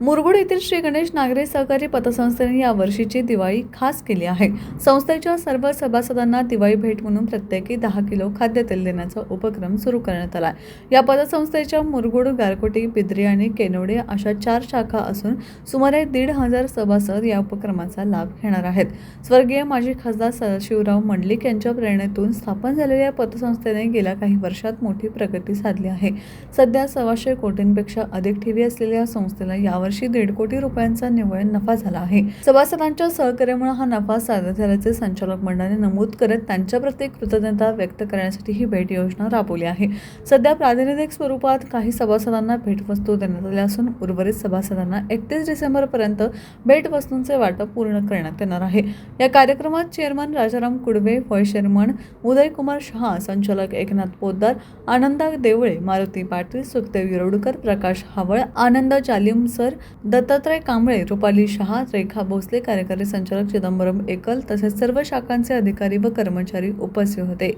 मुरगुड येथील श्री गणेश नागरी सहकारी पतसंस्थेने यावर्षीची दिवाळी खास केली आहे. संस्थेच्या सर्व सभासदांना दिवाळी भेट म्हणून प्रत्येकी दहा किलो खाद्यतेल देण्याचा उपक्रम सुरू करण्यात आला या पतसंस्थेच्या मुरगुड गारकोटी बिद्री आणि केनोडे अशा चार शाखा असून सुमारे दीड हजार सभासद या उपक्रमाचा लाभ घेणार आहेत. स्वर्गीय माजी खासदार सदाशिवराव मंडलिक यांच्या प्रेरणेतून स्थापन झालेल्या या पतसंस्थेने गेल्या काही वर्षात मोठी प्रगती साधली आहे. सध्या सव्वाशे कोटींपेक्षा अधिक ठेवी असलेल्या या संस्थेला यावर्षी दीड कोटी रुपयांचा निव्वळ नफा झाला आहे. सभासदांच्या सहकार्यामुळे हा नफा साध्य झाल्याचे संचालक मंडळाने नमूद करत त्यांच्या प्रती कृतज्ञता व्यक्त करण्यासाठी ही भेट योजना राबवली आहे. सध्या प्रातिनिधिक स्वरूपात काही सभासदांना भेटवस्तू देण्यात आल्या असून उर्वरित सभासदांना एकतीस डिसेंबरपर्यंत भेटवस्तूंचे वाटप पूर्ण करण्यात येणार आहे. या कार्यक्रमात chairman Rajaram Kudve vice chairman Udaykumar Shah संचालक एकनाथ पोद्दार आनंदा देवळे मारुती पाटील सुखदेव येरोडकर प्रकाश हावळ आनंद जालिम सर दत्तात्रय कांबळे रुपाली शहा रेखा भोसले कार्यकारी संचालक चिदंबरम एकल तसेच सर्व शाखांचे अधिकारी व कर्मचारी उपस्थित होते.